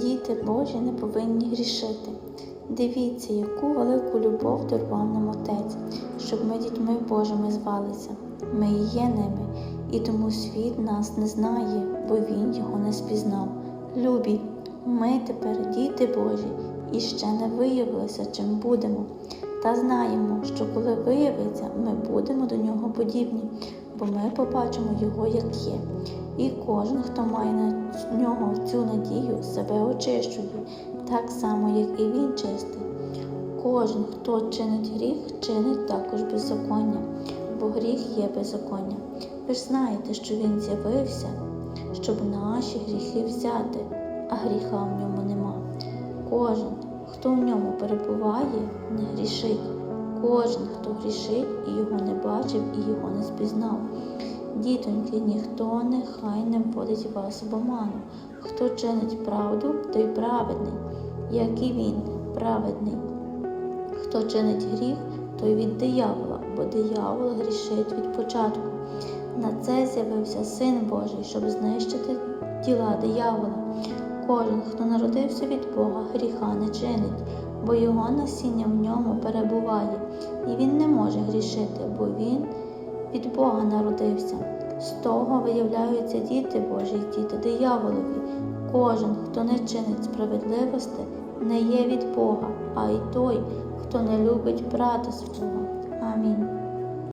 Діти Божі не повинні грішити. Дивіться, яку велику любов дарував нам Отець, щоб ми дітьми Божими звалися. Ми і є ними, і тому світ нас не знає, бо він його не спізнав. Любі, ми тепер діти Божі і ще не виявилися, чим будемо. Та знаємо, що коли виявиться, ми будемо до нього подібні, бо ми побачимо його, як є. І кожен, хто має на нього цю надію, себе очищує, так само, як і він чистий. Кожен, хто чинить гріх, чинить також беззаконня, бо гріх є беззаконня. Ви ж знаєте, що він з'явився, щоб наші гріхи взяти, а гріха в ньому нема. Кожен, хто в ньому перебуває, не грішить. Кожен, хто грішить і його не бачив, і його не спізнав. Дітоньки, ніхто нехай не вводить вас в оману. Хто чинить правду, той праведний, як і він праведний. Хто чинить гріх, той від диявола, бо диявол грішить від початку. На це з'явився Син Божий, щоб знищити діла диявола. Кожен, хто народився від Бога, гріха не чинить, бо його насіння в ньому перебуває, і він не може грішити, бо він від Бога народився. З того виявляються діти Божі діти дияволові. Кожен, хто не чинить справедливості, не є від Бога, а й той, хто не любить брата свого. Амінь.